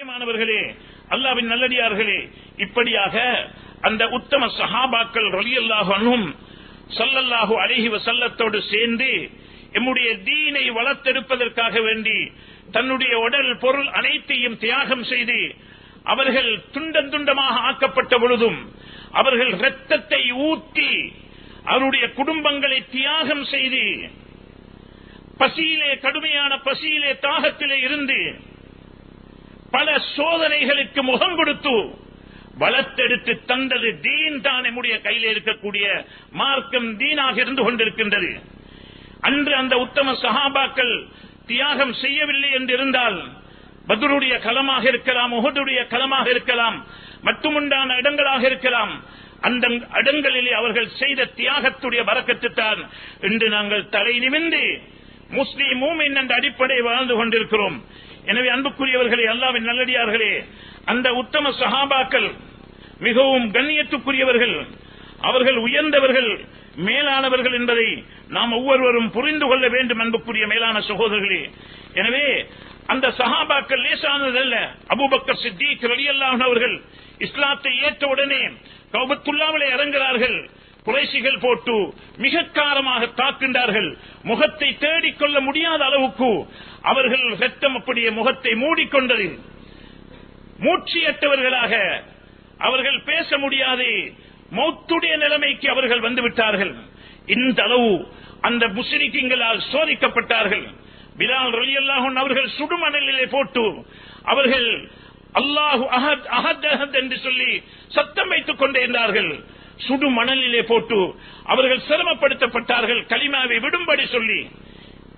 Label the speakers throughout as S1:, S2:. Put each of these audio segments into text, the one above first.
S1: கண்ணியமானவர்களே அல்லாவின் நல்லடியார்களே இப்படியாக அந்த உத்தம சஹாபாக்கள் ரலியல்லாஹு அன்ஹும் ஸல்லல்லாஹு அலைஹி வஸல்லத்தோடு சேர்ந்து எம்முடைய தீனை வளர்த்தெடுப்பதற்காக வேண்டி தன்னுடைய உடல் பொருள் அனைத்தையும் தியாகம் செய்து அவர்கள் துண்டம் துண்டமாக ஆக்கப்பட்ட பொழுதும் அவர்கள் இரத்தத்தை ஊற்றி அவருடைய குடும்பங்களை தியாகம் செய்து பசியிலே கடுமையான பசியிலே தாகத்திலே இருந்து பல சோதனைகளுக்கு முகம் கொடுத்து வளர்த்தெடுத்து தந்தது தீன் தான் நம்முடைய கையில் இருக்கக்கூடிய மார்க்கம் தீனாக இருந்து கொண்டிருக்கின்றது. அன்று அந்த உத்தம சஹாபாக்கள் தியாகம் செய்யவில்லை என்று இருந்தால் பத்ருடைய களமாக இருக்கலாம் முகதுடைய களமாக இருக்கலாம் மட்டுமுண்டான இடங்களாக இருக்கலாம். அந்த இடங்களிலே அவர்கள் செய்த தியாகத்துடைய வரக்கத்துத்தான் இன்று நாங்கள் தலை நிமிந்து முஸ்லீம் மூமின் என்ற அடிப்படை வாழ்ந்து கொண்டிருக்கிறோம். எனவே அன்புக்குரியவர்களே அல்லாவின் நல்லடியார்களே அந்த உத்தம சஹாபாக்கள் மிகவும் கண்ணியத்துக்குரியவர்கள் அவர்கள் உயர்ந்தவர்கள் மேலானவர்கள் என்பதை நாம் ஒவ்வொருவரும் புரிந்து கொள்ள வேண்டும் அன்புக்குரிய மேலான சகோதரர்களே. எனவே அந்த சஹாபாக்கள் லேசானதல்ல அபூபக்கர் சித்திக் ரலியல்லாஹு அவர்கள் இஸ்லாத்தை ஏற்ற உடனே கௌபத்துல்லாவிலே இறங்குகிறார்கள். குறைசிகள் போட்டு மிக காரமாக தாக்கின்றார்கள் முகத்தை தேடிக்கொள்ள முடியாத அளவுக்கு அவர்கள் ரத்தம் அப்படியே முகத்தை மூடிக்கொண்டது. மூச்சியற்றவர்களாக அவர்கள் பேச முடியாது மௌத்துடைய நிலைமைக்கு அவர்கள் வந்துவிட்டார்கள். இந்த அளவு அந்த முஸ்லிம்களால் சோதிக்கப்பட்டார்கள். பிலால் ரலியல்லாஹு அவர்கள் சுடுமணலிலே போட்டு அவர்கள் அல்லாஹு அஹத் அஹத் அஹத் என்று சொல்லி சத்தம் வைத்துக் கொண்டே இருந்தார்கள். சுடு மணலிலே போட்டு அவர்கள் சிரமப்படுத்தப்பட்டார்கள். கலிமாவை விடும்படி சொல்லி.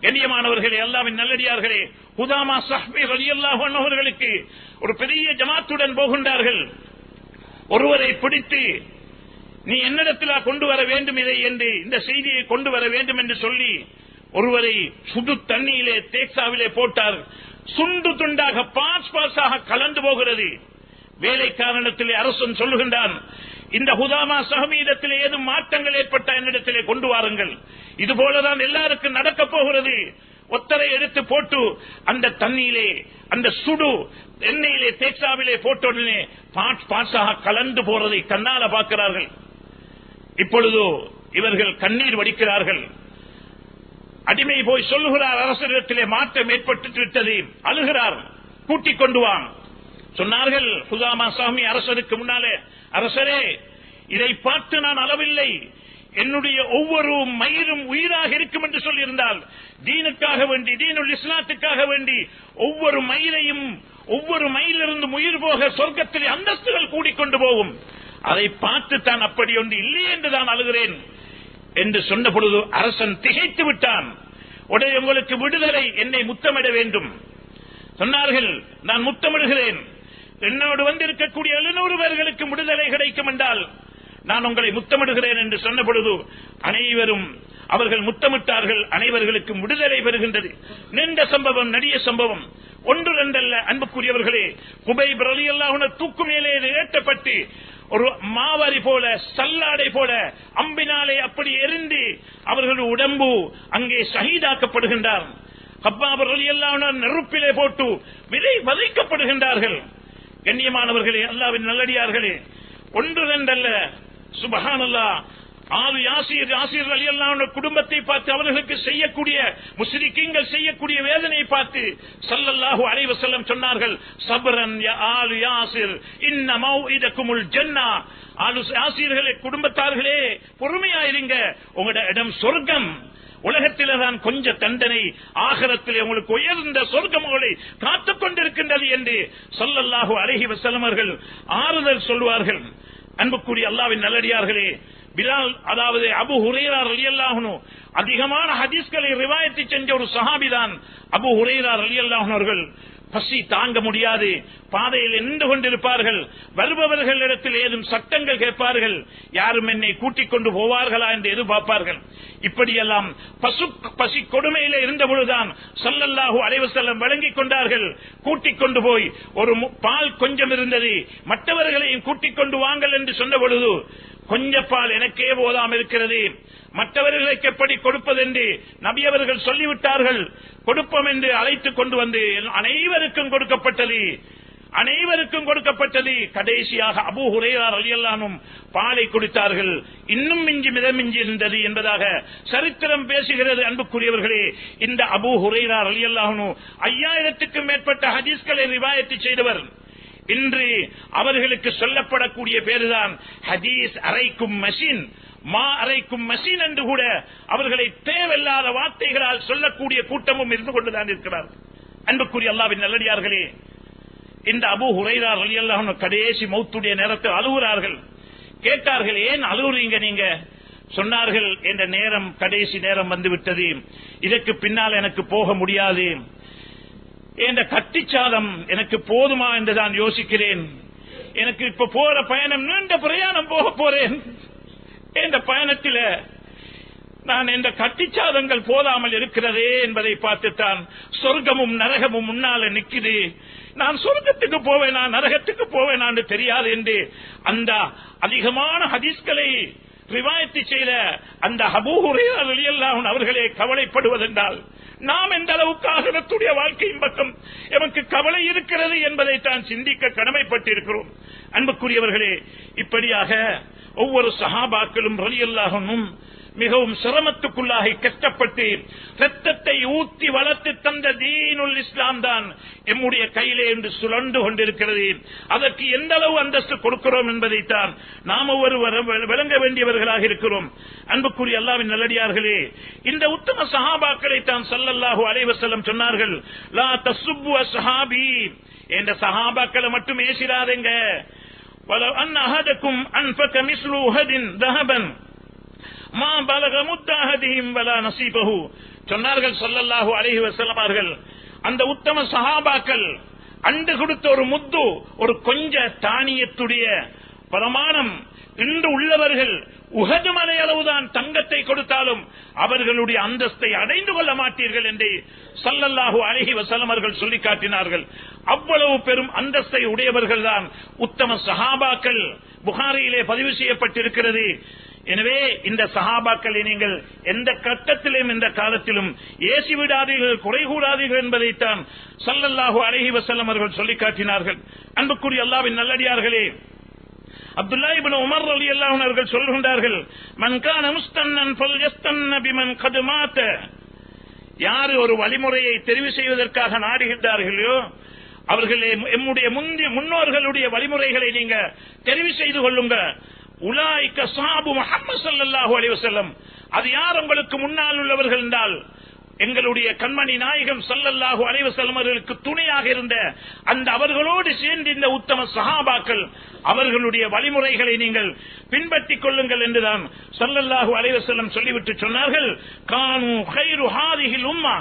S1: கண்ணியமானவர்களே அல்லாவின் நல்லடியார்களே ஹுதாமா சஹ்பி ரலியல்லாஹு அவர்களுக்கு ஒரு பெரிய ஜமாத்துடன் போகின்றார்கள். ஒருவரை பிடித்து நீ என்னிடத்தில் கொண்டு வர வேண்டும் இதை? என்று இந்த செய்தியை கொண்டு வர வேண்டும் என்று சொல்லி ஒருவரை சுடு தண்ணியிலே தேக்ஸாவிலே போட்டார். சுண்டு துண்டாக பாஸ் பாஸாக கலந்து போகிறது. வேலை காரணத்திலே அரசன் சொல்லுகின்றான் இந்த ஹுதாமா சகமீதத்தில் ஏதும் மாற்றங்கள் ஏற்பட்ட என்னிடத்திலே கொண்டு வாருங்கள். இது போலதான் எல்லாருக்கும் நடக்க போகிறது. ஒத்தரை எடுத்து போட்டு அந்த தண்ணியிலே அந்த சுடு எண்ணெயிலே தேக்ஸாவிலே போட்ட உடனே பாட் பாட்ஸாக கலந்து போறதை கண்ணால பார்க்கிறார்கள். இப்பொழுதோ இவர்கள் கண்ணீர் வடிக்கிறார்கள். அடிமை போய் சொல்லுகிறார் அரசரிடத்திலே மாற்றம் ஏற்பட்டு விட்டது. அழுகிறார். கூட்டிக் கொண்டு வான் சொன்னார்கள் ஹுதாமா சாமி அரசருக்கு முன்னாலே அரசரே இதை பார்த்து நான் அளவில்லை. என்னுடைய ஒவ்வொரு மயிரும் உயிராக இருக்கும் என்று சொல்லியிருந்தால் தீனுக்காக வேண்டி தீனுல் இஸ்லாத்துக்காக வேண்டி ஒவ்வொரு மயிலையும் ஒவ்வொரு மயிலிருந்து உயிர் போக சொர்க்கத்தில் அந்தஸ்துகள் கூடிக்கொண்டு போகும். அதை பார்த்து தான் அப்படி ஒன்று இல்லை என்று தான் அழுகிறேன் என்று சொன்ன பொழுது அரசன் திகைத்து விட்டான். உடனே உங்களுக்கு விடுதலை என்னை முத்தமிட வேண்டும். சொன்னார்கள் நான் முத்தமிடுகிறேன். என்னோடு வந்திருக்கக்கூடிய எழுநூறுவர்களுக்கு விடுதலை கிடைக்கும் என்றால் நான் உங்களை முத்தமிடுகிறேன் என்று சொன்ன பொழுது அனைவரும் அவர்கள் முத்தமிட்டார்கள் அனைவர்களுக்கும் விடுதலை பெறுகின்றது. நீண்ட சம்பவம் நடிய சம்பவம் ஒன்று ரெண்டல்ல அன்புக்குரியவர்களே குபை பிரலியல்லாஹுன தூக்கு மேலே ஏற்றப்பட்டு ஒரு மாவாரி போல சல்லாடை போல அம்பினாலே அப்படி எரிந்து அவர்கள் உடம்பு அங்கே ஷஹீதாக்கப்படுகின்றார். கப்பாபர் எல்லாம் நெருப்பிலே போட்டு விதை வதைக்கப்படுகின்றார்கள். கண்ணியமானவர்களே அல்லாவின் நல்லடியார்களே ஒன்று ரெண்டல்ல சுபஹானல்லா ஆறு யாசிர் யாசிர் அலி அல்லாஹ் குடும்பத்தை பார்த்து அவர்களுக்கு செய்யக்கூடிய முஸ்லிக்கீங்கள் செய்யக்கூடிய வேதனை பார்த்து சல்லல்லாஹு அலைஹி செல்லம் சொன்னார்கள் சபரன் யா ஆலு யாசிர் இன்ன மௌஇதகுமுல் ஜன்னா. ஆலு யாசிர்களே குடும்பத்தார்களே பொறுமையா இருங்க. உங்களோட இடம் சொர்க்கம். உலகத்தில தான் கொஞ்ச தண்டனை ஆகரத்தில் உங்களுக்கு உயர்ந்த சொர்க்கம் காத்துக் கொண்டிருக்கின்றது என்று சொல்லல்லாஹு அழகி வசலமர்கள் ஆறுதல் சொல்வார்கள் அன்புக்குரிய அல்லாவின் நல்லடியார்களே பிலால் அதாவது அபு ஹுரேரா ரலியல்லாஹனு அதிகமான ஹதீஸ்களை ரிவாயத்தை செஞ்ச ஒரு சஹாபிதான் அபு ஹுரேரா ரலியல்லாஹன் அவர்கள். பசி தாங்க முடியாது பாதையில் நின்று கொண்டிருப்பார்கள். வருபவர்களிடத்தில் ஏதும் சட்டங்கள் கேட்பார்கள். யாரும் என்னை கூட்டிக் கொண்டு போவார்களா என்று எதிர்பார்ப்பார்கள். இப்படியெல்லாம் பசு பசி கொடுமையில இருந்தபொழுதுதான் சல்லல்லாஹு அலைவசல்லம் வழங்கிக் கொண்டார்கள். கூட்டிக் கொண்டு போய் ஒரு பால் கொஞ்சம் இருந்தது. மற்றவர்களையும் கூட்டிக் கொண்டு வாங்கள் என்று சொன்ன பொழுது கொஞ்ச பால் எனக்கே போதாம் இருக்கிறது. மற்றவர்களுக்கு எப்படி கொடுப்பது? என்று நபியவர்கள் சொல்லிவிட்டார்கள். கொடுப்போம் என்று அழைத்துக் கொண்டு வந்து அனைவருக்கும் கொடுக்கப்பட்டது. அனைவருக்கும் கொடுக்கப்பட்டது. கடைசியாக அபு ஹுரேரா அலியல்லானும் பாலை கொடுத்தார்கள். இன்னும் மிஞ்சி மிதமிஞ்சி இருந்தது என்பதாக சரித்திரம் பேசுகிறது. அன்புக்குரியவர்களே இந்த அபு ஹுரேரா ரலியல்லானு ஐயாயிரத்துக்கும் மேற்பட்ட ஹதீஸ்களை ரிவாயத்து செய்தவர். இன்று அவர்களுக்கு சொல்லப்படக்கூடிய பேருதான் ஹதீஸ் அரைக்கும் மெஷின் மா அரைக்கும் மெஷின் என்று கூட அவர்களை தேவையில்லாத வார்த்தைகளால் சொல்லக்கூடிய கூட்டமும் இருந்து கொண்டுதான் இருக்கிறார் அன்புக்குரிய அல்லாவின் நல்லடியார்களே இந்த அபு ஹுரைரா அலி அல்லாஹ் கடைசி மௌத்துடைய நேரத்தில் அழுகுறார்கள். கேட்டார்கள் ஏன் அழுகுறீங்க நீங்க? சொன்னார்கள் என்ற நேரம் கடைசி நேரம் வந்து விட்டது இதற்கு பின்னால் எனக்கு போக முடியாது. என்ற கட்டிச்சாதம் எனக்கு போதுமா என்று நான் யோசிக்கிறேன். எனக்கு இப்ப போற பயணம் நீண்ட பிரயாணம் போக போறேன். இந்த பயணத்தில் நான் இந்த கட்டிச்சாதங்கள் போதாமல் இருக்கிறதே என்பதை பார்த்துத்தான் சொர்க்கமும் நரகமும் முன்னால நிக்குது. நான் சொர்க்கத்துக்கு போவேனா நரகத்துக்கு போவேனான்னு தெரியாது என்று அந்த அதிகமான ஹதீஸ்களை ரிவாயத்து செய்த அந்த அபூஹுரையெல்லாம் அவர்களே கவலைப்படுவதென்றால் நாம் எந்த அளவுக்கு ஆகலத்துடைய வாழ்க்கையின் பக்கம் எமக்கு கவலை இருக்கிறது என்பதை தான் சிந்திக்க கடமைப்பட்டிருக்கிறோம். அன்புக்குரியவர்களே இப்படியாக ஒவ்வொரு சஹாபாக்களும் ரலியல்லாகனும் மிகவும் சிரமத்துக்குள்ளாகி கஷ்டப்பட்டு ரத்தத்தை ஊத்தி வளர்த்து தந்த தீனுல் இஸ்லாம் தான் எம்முடைய கையிலே என்று சுழண்டு கொண்டிருக்கிறது அதற்கு எந்த அளவு அந்தஸ்து கொடுக்கிறோம் என்பதைத்தான் நாம் ஒவ்வொரு விளங்க வேண்டியவர்களாக இருக்கிறோம் அன்புக்குரிய அல்லாவின் நல்லடியார்களே இந்த உத்தம சஹாபாக்களை தான் சல்லல்லாஹு அலைவசல்லம் சொன்னார்கள் லா தசுப்பு சஹாபி என்ற சஹாபாக்களை மட்டும் ஏசிடாதேங்க ولو أن أحدكم أنفق مثل أحد ذهبا மா பலக முத்தாஹதியும் வலா நசீபஹு. சொன்னார்கள் சொல்லல்லாஹு அலைஹி வஸல்லம் அந்த உத்தம சஹாபாக்கள் அண்டு கொடுத்த ஒரு முத்து ஒரு கொஞ்ச தானியத்துடைய பிரமாணம். இன்று உள்ளவர்கள் உகது மலை அளவுதான் தங்கத்தை கொடுத்தாலும் அவர்களுடைய அந்தஸ்தை அடைந்து கொள்ள மாட்டீர்கள் என்று சல்லல்லாஹு அழகி வசலமர்கள் சொல்லி காட்டினார்கள். அவ்வளவு பெரும் அந்தஸ்தை உடையவர்கள் தான் உத்தம சஹாபாக்கள். புகாரியிலே பதிவு செய்யப்பட்டிருக்கிறது. எனவே இந்த சஹாபாக்களை நீங்கள் எந்த கட்டத்திலும் இந்த காலத்திலும் ஏசி விடாதீர்கள் குறை கூடாதீர்கள் என்பதைத்தான் சல்லல்லாஹு அலஹி வசல்லம் அவர்கள் சொல்லிக் காட்டினார்கள் அன்புக்குரிய அல்லாவின் நல்லடியார்களே அப்துல்லா இபின் உமர் அலி அல்லா அவர்கள் சொல்கின்றார்கள் மன்கான முஸ்தன்னன் ஃபல்யஸ்தன்ன பிமன் கதுமாத்த யாரு ஒரு வழிமுறையை தெரிவு செய்வதற்காக நாடுகின்றார்களோ அவர்களே எம்முடைய முன்னோர்களுடைய வழிமுறைகளை நீங்க தெரிவு செய்து கொள்ளுங்க. உலாய்க்க சாபு முகமது சல்லாஹூ அலிவசல்லம் அது யார் உங்களுக்கு முன்னால் உள்ளவர்கள் என்றால் எங்களுடைய கண்மணி நாயகம் சல்லல்லாஹு அலைவு அவர்களுக்கு துணையாக இருந்த அந்த அவர்களோடு சேர்ந்து இந்த உத்தம சஹாபாக்கள் அவர்களுடைய வழிமுறைகளை நீங்கள் பின்பற்றிக் கொள்ளுங்கள் என்றுதான் சல்லல்லாஹு அலைவசல்லம் சொல்லிவிட்டு சொன்னார்கள். கானு ஹைரு ஹாதிகில் உம்மா.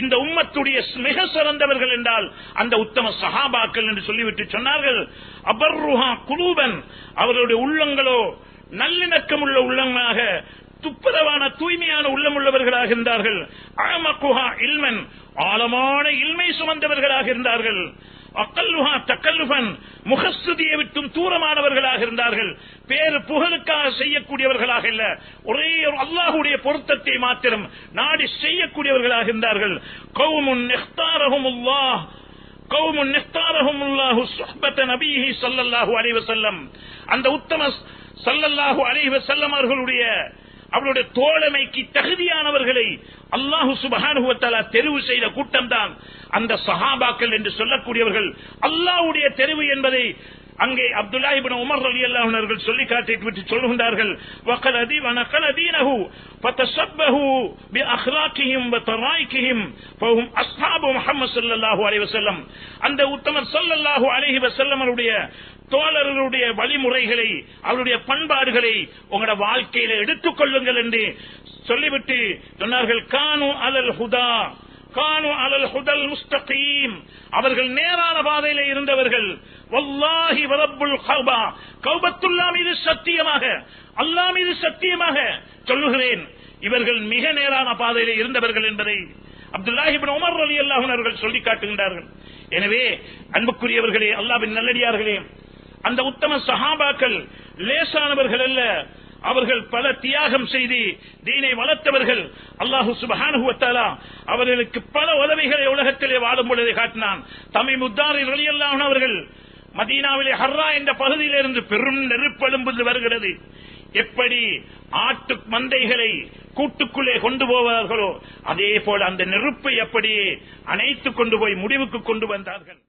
S1: இந்த உம்மத்துடைய மிக சிறந்தவர்கள் என்றால் அந்த உத்தம சஹாபாக்கள் என்று சொல்லிவிட்டு சொன்னார்கள். அபர்ருஹா குலூபன். அவர்களுடைய உள்ளங்களோ நல்லிணக்கம் உள்ள உள்ளங்களாக துப்புரவான தூய்மையான உள்ளம் உள்ளவர்களாக இருந்தார்கள். அழமக்குஹா இல்மன். ஆழமான இல்மை சுமந்தவர்களாக இருந்தார்கள். அக்கல்லுஹா தக்கல்லுபன் முகஸ்துதியை விட்டும் தூரமானவர்களாக இருந்தார்கள். பேரு புகழுக்காக செய்யக்கூடியவர்களாக இல்ல. ஒரே ஒரு அல்லாஹுடைய பொருத்தத்தை மாத்திரம் நாடி செய்யக்கூடியவர்களாக இருந்தார்கள். கவுமுன் நெஹ்தாரகும் அல்லாஹ் கவுமுன் நெஹ்தாரகும் உல்லாஹு சுஹ்பத்த நபீஹி சல்லல்லாஹு அலைஹி அந்த உத்தம சல்லல்லாஹு அலைஹி அவர்களுடைய அவருடைய தோழமைக்கு தகுதியானவர்களை அல்லாஹு சுபகானுவத்தாலா தெரிவு செய்த கூட்டம் தான் அந்த சஹாபாக்கள் என்று சொல்லக்கூடியவர்கள் அல்லாஹுடைய தெரிவு என்பதை அங்கே அப்துல்லாஹிபின் உமர் அலி அல்லாஹர்கள் சொல்லி காட்டிட்டு விட்டு சொல்லுகின்றார்கள் வக்கல் அதி வனக்கல் அதீனஹு பத்தசப்பஹு பி அஹ்லாக்கிஹிம் வத்தராய்க்கிஹிம் ஃபஹும் அஸ்ஹாபு முஹம்மது அந்த உத்தமர் ஸல்லல்லாஹு அலைஹி வஸல்லம் தோழர்களுடைய வழிமுறைகளை அவருடைய பண்பாடுகளை உங்களோட வாழ்க்கையில எடுத்துக் கொள்ளுங்கள் என்று சொல்லிவிட்டு சொன்னார்கள் கானு அலல் ஹுதா கானு அலல் ஹுதல் முஸ்தகீம். அவர்கள் நேரான பாதையில இருந்தவர்கள் வல்லாஹி வரப்புல் கௌபா. கௌபத்துல்லா மீது சத்தியமாக அல்லாஹ் மீது சத்தியமாக சொல்லுகிறேன். இவர்கள் மிக நேரான பாதையில இருந்தவர்கள் என்பதை அப்துல்லாஹிபின் உமர் அலி அல்லாஹன் அவர்கள் சொல்லி காட்டுகின்றார்கள். எனவே அன்புக்குரியவர்களே அல்லாவின் நல்லடியார்களே அந்த உத்தம சஹாபாக்கள் லேசானவர்கள் அல்ல. அவர்கள் பல தியாகம் செய்து தீனை வளர்த்தவர்கள். அல்லாஹு சுபஹானுவத்தாலா அவர்களுக்கு பல உதவிகளை உலகத்திலே வாழும் பொழுது காட்டினான். தமிழ் முத்தாரில் வெளியெல்லாம் அவர்கள் மதீனாவிலே ஹர்ரா என்ற பகுதியிலிருந்து பெரும் நெருப்பெலும்பு வருகிறது. எப்படி ஆட்டு மந்தைகளை கூட்டுக்குள்ளே கொண்டு போவார்களோ அதே போல அந்த நெருப்பை அப்படியே அணைத்துக் கொண்டு போய் முடிவுக்கு கொண்டு வந்தார்கள்.